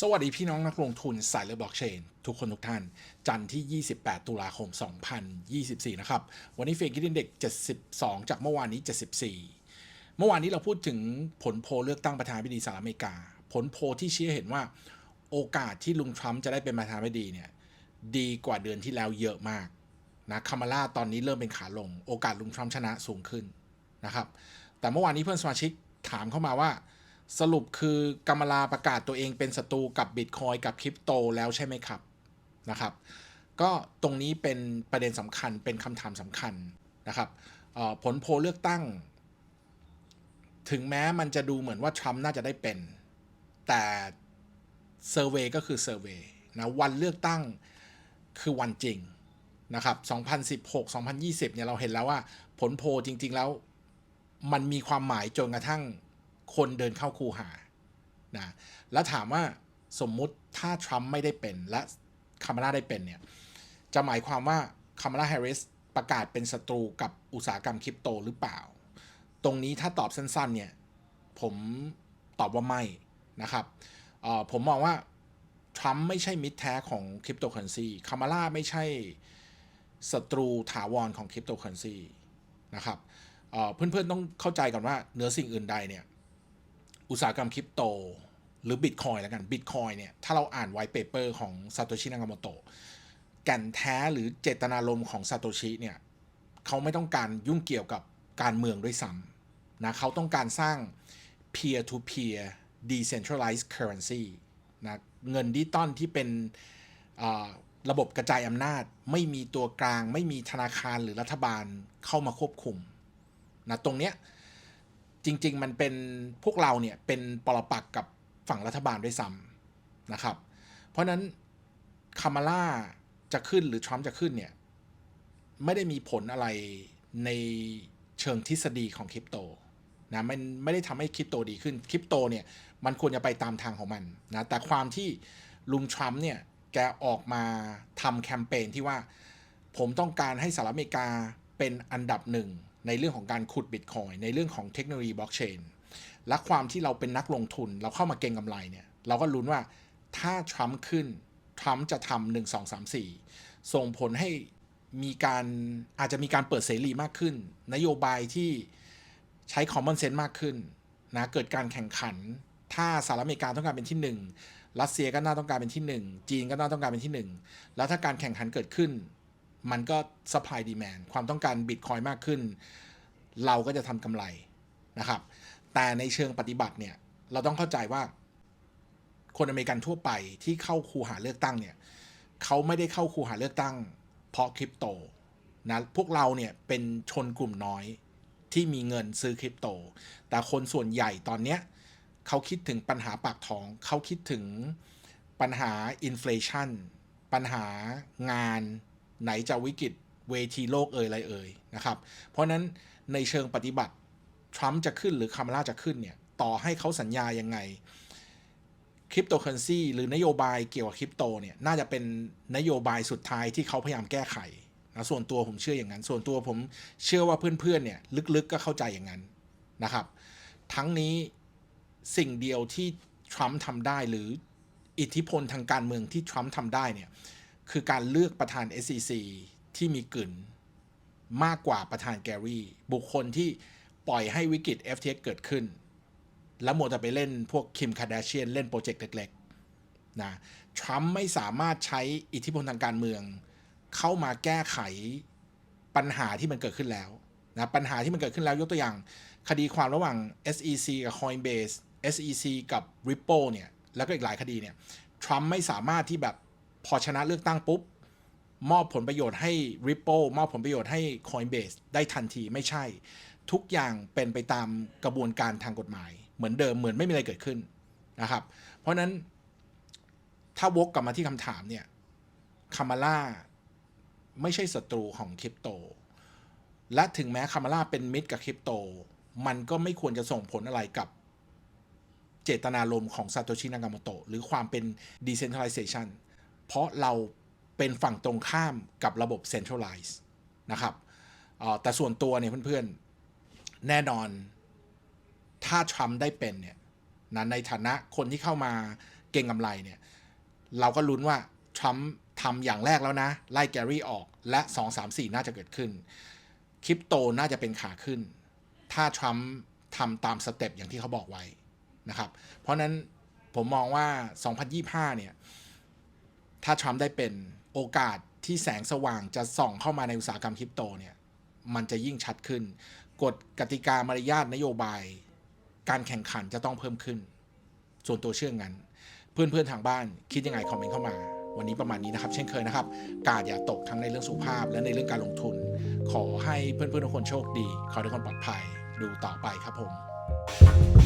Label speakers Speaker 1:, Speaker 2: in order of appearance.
Speaker 1: สวัสดีพี่น้องนักลงทุนสายเลือบล็อกเชนทุกคนทุกท่าน จันทร์ที่ 28 ตุลาคม 2024 นะครับ วันนี้เฟกิดินเด็ก 72 จากเมื่อวานนี้ 74 เมื่อวานนี้เราพูดถึงผลโพลเลือกตั้งประธานาธิบดีสหรัฐอเมริกา ผลโพลที่ชี้ให้เห็นว่าโอกาสที่ลุงทรัมป์จะได้เป็นประธานาธิบดีเนี่ยดีกว่าเดือนที่แล้วเยอะมากนะคามาลาตอนนี้เริ่มเป็นขาลง โอกาสลุงทรัมป์ชนะสูงขึ้นนะครับแต่เมื่อวานนี้เพื่อนสมาชิกถามเข้ามาว่า สรุปคือกำมลาประกาศตัวเองเป็นศัตรูกับบิตคอยกับคริปโตแล้วใช่ไหมครับนะครับ ก็ตรงนี้เป็นประเด็นสำคัญเป็นคำถามสำคัญนะครับผลโพลเลือกตั้ง ถึงแม้มันจะดูเหมือนว่าทรัมป์น่าจะได้เป็น แต่เซอร์เวยก็คือเซอร์เวยนะวันเลือกตั้งคือวันจริงนะครับ2016 2020เนี่ยเราเห็นแล้วว่าผลโพลจริง ๆ แล้ว มันมีความหมายจนกระทั่ง คนเดินเข้าคูหานะแล้วถามว่าสมมุติถ้าทรัมป์ไม่ได้เป็นและคามาลาได้เป็นเนี่ย จะหมายความว่าคามาลาแฮร์ริสประกาศเป็นศัตรูกับอุตสาหกรรมคริปโตหรือเปล่า ตรงนี้ถ้าตอบสั้นๆเนี่ย ผมตอบว่าไม่นะครับเอ่อผมมองว่าทรัมป์ไม่ใช่มิตรแท้ของคริปโตเคอเรนซีคามาลาไม่ใช่ศัตรูถาวรของคริปโตเคอเรนซีนะครับเอ่อเพื่อนๆต้องเข้าใจก่อนว่าเหนือสิ่งอื่นใดเนี่ย อุตสาหกรรมคริปโต หรือบิตคอยแล้วกันบิตคอยเนี่ย ถ้าเราอ่านไวท์เปเปอร์ของซาโตชินากาโมโตะแก่นแท้หรือเจตนารมณ์ของซาโตชิเนี่ยเขาไม่ต้องการยุ่งเกี่ยวกับการเมืองด้วยซ้ำนะเขาต้องการสร้าง peer to peer decentralized currency นะเงินดิจิตอลที่เป็นระบบกระจายอำนาจไม่มีตัวกลาง ไม่มีธนาคารหรือรัฐบาลเข้ามาควบคุมนะตรงเนี้ย จริง ๆ มันเป็นพวกเราเนี่ยเป็นปรปักกับฝั่งรัฐบาลด้วยซ้ำนะครับ เพราะฉะนั้นคามาล่าจะขึ้นหรือทรัมป์จะขึ้นเนี่ย ไม่ได้มีผลอะไรในเชิงทฤษฎีของคริปโตนะมันไม่ได้ทำให้คริปโตดีขึ้นคริปโตเนี่ยมันควรจะไปตามทางของมันนะแต่ความที่ลุงทรัมป์เนี่ยแกออกมาทำแคมเปญที่ว่า ผมต้องการให้สหรัฐอเมริกาเป็นอันดับหนึ่ง ในเรื่องของการขุดบิตคอยในเรื่องของเทคโนโลยีบล็อกเชนและความที่เราเป็นนักลงทุนเราเข้ามาเก็งกำไรเนี่ย เราก็ลุ้นว่าถ้าทรัมป์ขึ้นทรัมป์จะทำหนึ่งสองสามสี่ส่งผลให้มีการอาจจะมีการเปิดเสรีมากขึ้น นโยบายที่ใช้ common sense มากขึ้นนะเกิดการแข่งขัน ถ้าสหรัฐอเมริกาต้องการเป็นที่หนึ่งรัสเซียก็น่าต้องการเป็นที่หนึ่งจีนก็น่าต้องการเป็นที่หนึ่งแล้วถ้าการแข่งขันเกิดขึ้น มันก็ supply demand ความต้องการบิตคอยมากขึ้น เราก็จะทำกำไรนะครับ แต่ในเชิงปฏิบัติเนี่ยเราต้องเข้าใจว่า คนอเมริกันทั่วไปที่เข้าคูหาเลือกตั้งเนี่ยเขาไม่ได้เข้าคูหาเลือกตั้ง เพราะคริปโตนะพวกเราเนี่ยเป็นชนกลุ่มน้อยที่มีเงินซื้อคริปโต แต่คนส่วนใหญ่ตอนเนี้ยเขาคิดถึงปัญหาปากท้อง เขาคิดถึงปัญหาอินฟลชันปัญหางาน ไหนจะวิกฤตเวทีโลกเอ่ยอะไรเอ่ยนะครับ เพราะนั้นในเชิงปฏิบัติทรัมป์จะขึ้นหรือคามาลาจะขึ้นเนี่ย ต่อให้เขาสัญญายังไงคริปโตเคอเรนซีหรือนโยบายเกี่ยวกับคริปโตเนี่ยน่าจะเป็นนโยบายสุดท้ายที่เขาพยายามแก้ไขนะส่วนตัวผมเชื่ออย่างนั้น ส่วนตัวผมเชื่อว่าเพื่อนๆเนี่ยลึกๆก็เข้าใจอย่างนั้นนะครับ ทั้งนี้สิ่งเดียวที่ทรัมป์ทำได้หรืออิทธิพลทางการเมืองที่ทรัมป์ทำได้เนี่ย คือการเลือกประธาน SEC ที่มีกลิ่นมากกว่าประธานแกรี่ บุคคลที่ปล่อยให้วิกฤต FTX เกิดขึ้น แล้วหมดแต่ไปเล่นพวกคิมคาร์ดาเชียนเล่นโปรเจกต์เล็กๆนะทรัมป์ไม่สามารถใช้อิทธิพลทางการเมือง เข้ามาแก้ไขปัญหาที่มันเกิดขึ้นแล้วนะปัญหาที่มันเกิดขึ้นแล้วยกตัวอย่าง คดีความระหว่าง SEC กับ Coinbase SEC กับ Ripple เนี่ยแล้วก็อีกหลายคดีเนี่ยทรัมป์ไม่สามารถที่แบบ พอชนะเลือกตั้งปุ๊บ มอบผลประโยชน์ให้ Ripple มอบผลประโยชน์ให้ Coinbase ได้ทันทีไม่ใช่ ทุกอย่างเป็นไปตามกระบวนการทางกฎหมาย เหมือนเดิมเหมือนไม่มีอะไรเกิดขึ้นนะครับ เพราะนั้นถ้าวกกลับมาที่คำถามเนี่ยคามาล่าไม่ใช่ศัตรูของคริปโต และถึงแม้คามาล่าเป็นมิตรกับคริปโต มันก็ไม่ควรจะส่งผลอะไรกับเจตนารมณ์ของซาโตชินากาโมโตะหรือความเป็น decentralization เพราะเราเป็นฝั่งตรงข้ามกับระบบ centralize นะครับแต่ส่วนตัวเนี่ยเพื่อนๆ แน่นอนถ้าทรัมป์ได้เป็นเนี่ยนะในฐานะคนที่เข้ามาเก่งกำไรเนี่ย เราก็ลุ้นว่าทรัมป์ทำอย่างแรกแล้วนะ ไล่แกรี่ออกและ 2 3 4 น่าจะเกิดขึ้นคริปโตน่าจะเป็นขาขึ้น ถ้าทรัมป์ทำตามสเต็ปอย่างที่เขาบอกไว้นะครับ เพราะนั้นผมมองว่า 2025 เนี่ย ถ้าทรัมป์ได้เป็นโอกาสที่แสงสว่างจะส่องเข้ามาในอุตสาหกรรมคริปโตเนี่ยมันจะยิ่งชัดขึ้น กฎกติกามารยาทนโยบาย การแข่งขันจะต้องเพิ่มขึ้น ส่วนตัวเชื่องงั้น เพื่อนๆทางบ้านคิดยังไงคอมเมนต์เข้ามา วันนี้ประมาณนี้นะครับ เช่นเคยนะครับ กาดอย่าตกทั้งในเรื่องสุขภาพ และในเรื่องการลงทุน ขอให้เพื่อนๆทุกคนโชคดี ขอให้ทุกคนปลอดภัย ดูต่อไปครับผม